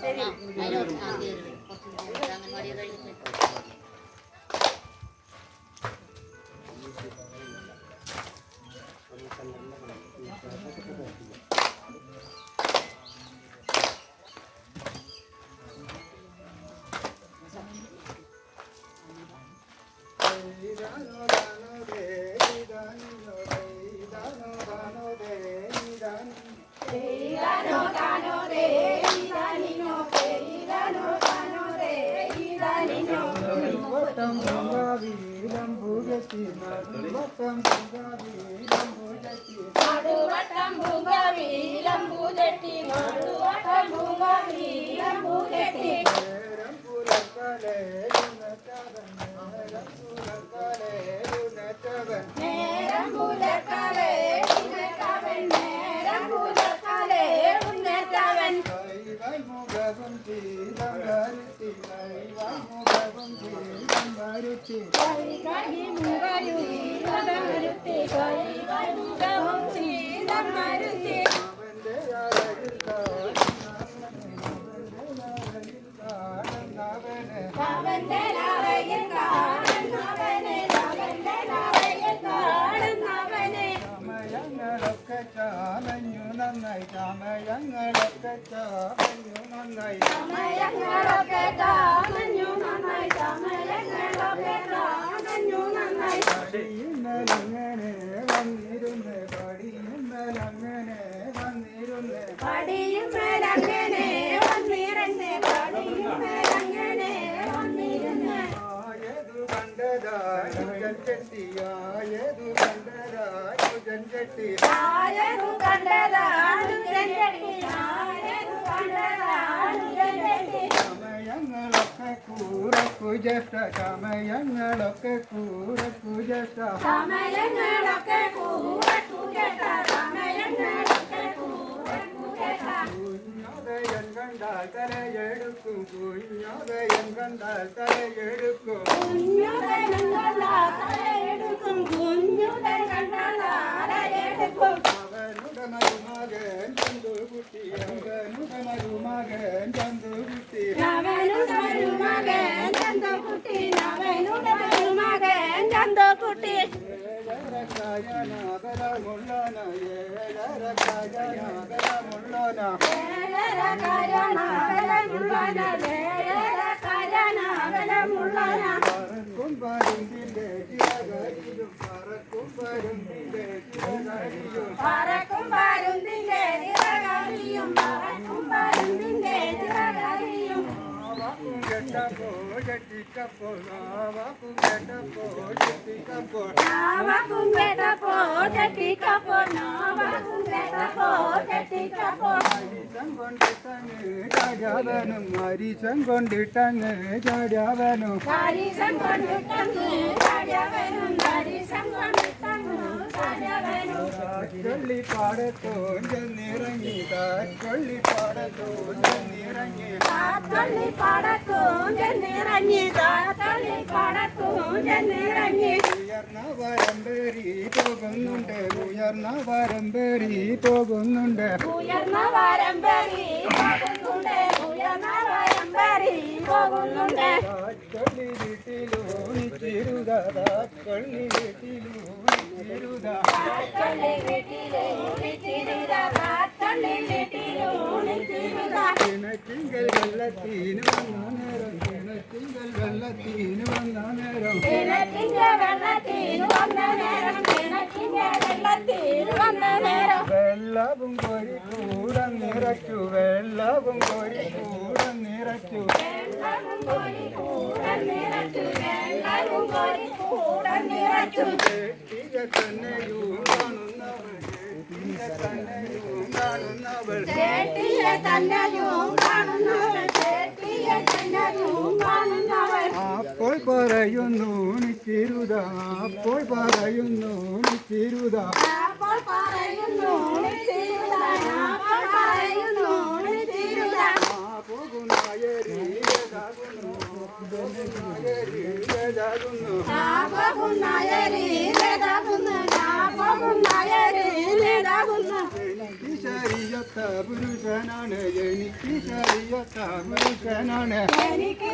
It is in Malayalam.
ശരി. വട്ടം പൊങ്കാവിയിലം പൂജത്തി വട്ടം പൊങ്കാവിയിലം പൂജത്തി നടുവട്ടം പൂങ്കവീലം പൂജട്ടി നടുവട്ടം പൂങ്കവീലം പൂജട്ടി നേരം പുലർക്കലേരുന്നറ്റവൻ നേരം പുലർക്കാലേ ഉന്നതവൻ നേരം ചീലം വരുത്തി കൈവായ് മുഖവും ചീലം Garute. Gari gari mungayu, Garute, gari gari mungayu, Garute. Yadu kumbu, yadu yengandal, tare yadu. കാരണാകലമുള്ളന പറക്കും പരുന്തിന്റെ ഇറകറിയും പറക്കും ചാടിയാവനും അരിശം കൊണ്ടിട്ടങ്ങ് ചാടിയാവനും ഹരിസം കൊണ്ടിട്ടങ്ങ് ചാടിയവനും ഹരിസം കൊണ്ടിട്ടങ്ങ് ചാടിയവനും കൊള്ളി പാടത്തോൻ ചെന്നിറങ്ങി കൊള്ളി പാടത്തോൻ ചെന്നിറങ്ങി കാത്തള്ളി പടക്കും ചെന്നിറങ്ങി കാത്തള്ളി പടക്കും ചെന്നിറങ്ങി ഉയർന്ന വരമ്പേറി പോകുന്നുണ്ട് ഉയർന്ന വരമ്പേറി പോകുന്നുണ്ട് ഉയർന്ന വരം പേരി പോകുന്നുണ്ട് ഉയർന്ന പോകുന്നുണ്ട് കിണറ്റിങ്കൽ വെള്ളത്തിന് വന്ന നേരം കിണറ്റിങ്കൽ വെള്ളത്തിന് വന്ന നേരം കിണറ്റിന്റെ വെള്ളത്തിന് വന്ന നേരം കിണറ്റിന്റെ വെള്ളത്തിന് വന്ന നേരം. വെള്ളവും കോരി കൂടെ നിറച്ചു വെള്ളവും കോരി കൂടം നിറച്ചു കെട്ടിയ തന്നെയും കാണുന്നവൾ കെട്ടിയ തന്നെയും കാണുന്നവൾ ചേട്ടിയ തന്നെയും കാണുന്നവൾ ചേട്ടിയ തന്നെയും കാണുന്നവൾ അപ്പോൾ പറയുന്നു നിച്ചിരുത അപ്പോൾ പറയുന്നു നിച്ചിരുത അപ്പോൾ പറയുന്നു തിരുത അപ്പോൾ പറയുന്നു തിരുത ആ പോകുന്നായരീതാകുന്നു പോകുന്നായരീതാകുന്നു പറയുന്നു നായരി പോയി പറയുന്നു നായരി നേതാകുന്നു ശരിയൊത്ത പുരുഷനാണ് എനിക്ക് ശരിയൊത്ത പുരുഷനാണ്. എനിക്ക്